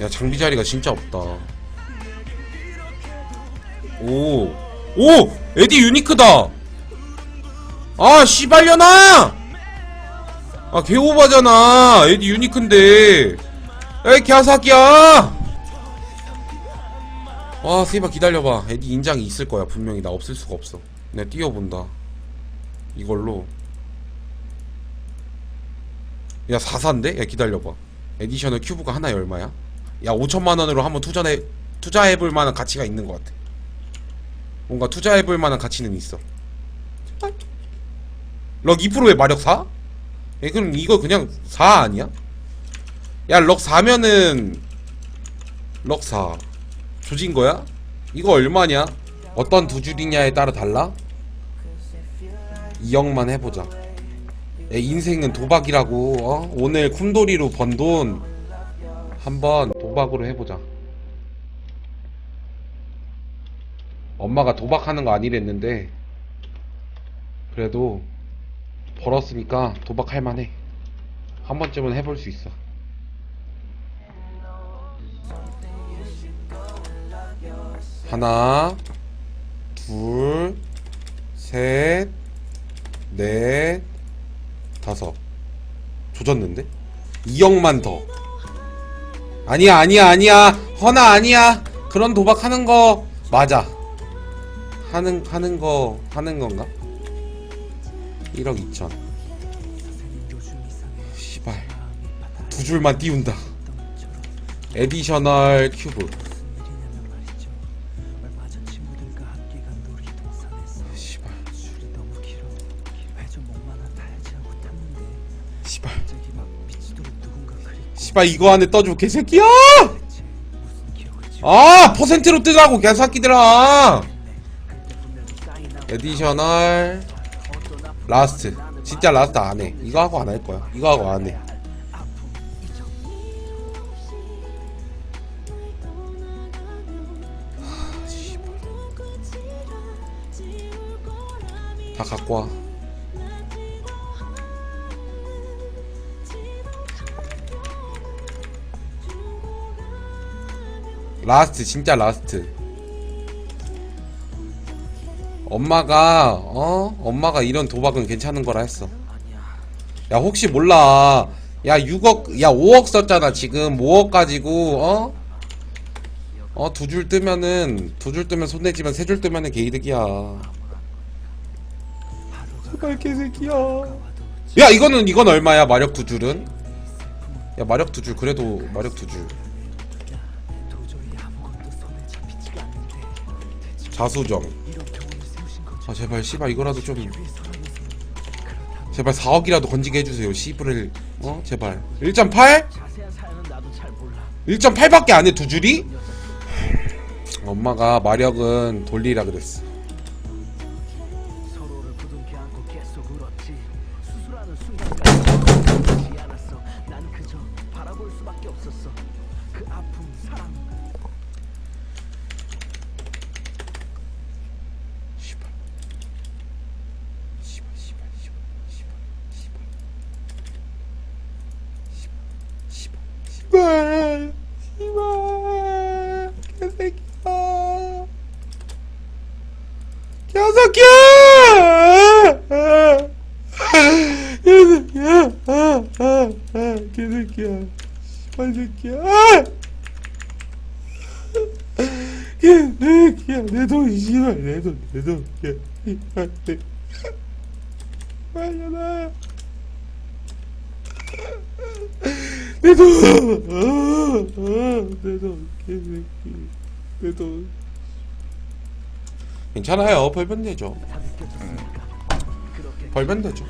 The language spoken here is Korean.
야 장비 자리가 진짜 없다 오! 오! 에디 유니크다! 아 씨발려나! 아 개오바잖아 에디 유니크인데 에이 개사기야 와 세이바 기다려봐 에디 인장이 있을 거야 분명히 나 없을 수가 없어 내가 띄워본다 이걸로 야 4사인데? 야 기다려봐 에디셔널 큐브가 하나에 얼마야? 야 5천만원으로 한번 투자해 투자해볼 만한 가치가 있는 것 같아 뭔가 투자해볼 만한 가치는 있어. 럭 2%의 마력 4? 야, 그럼 이거 그냥 4 아니야? 야 럭 4면은 럭 4. 조진 거야? 이거 얼마냐? 어떤 두 줄이냐에 따라 달라? 2억만 해보자. 야, 인생은 도박이라고. 어? 오늘 쿰돌이로 번 돈 한번 도박으로 해보자. 엄마가 도박하는 거 아니랬는데 그래도 벌었으니까 도박할 만해. 한 번쯤은 해볼 수 있어. 하나, 둘, 셋, 넷, 다섯. 조졌는데? 2억만 더. 아니야, 아니야, 아니야. 허나 아니야. 그런 도박하는 거 맞아. 하는 하는 거 하는 건가? 1억 2천. 씨발. 두 줄만 띄운다. 에디셔널 큐브. 씨발. 씨발 이거 안에 떠줘 개새끼야! 아 퍼센트로 뜨라고 개새끼들아! 에디셔널 라스트 진짜 라스트 안해 이거 하고 안 할 거야 이거 하고 안해 다 갖고 와 라스트 진짜 라스트. 엄마가 어? 엄마가 이런 도박은 괜찮은 거라 했어. 야 혹시 몰라. 야 6억 야 5억 썼잖아 지금. 5억 가지고 어 어 두 줄 뜨면은 두 줄 뜨면 손 내지만 세 줄 뜨면은 개이득이야. 제발 개새끼야. 야 이거는 이건 얼마야? 마력 두 줄은? 야 마력 두 줄 그래도 마력 두줄 자수정. 아 제발 씨발 이거라도 좀. 제발 4억이라도 건지게 해주세요 씨부를. 어? 제발. 1.8? 1.8밖에 안해 두 줄이? 엄마가 마력은 돌리라 그랬어 개새끼야 개새끼야 개새끼야 씨발 새끼야 개새끼야 내 돈 씨발 내 돈 내돈 개새끼야 말려놔 내돈 내돈 개새끼 내 돈 괜찮아요. 벌면 되죠 벌면 되죠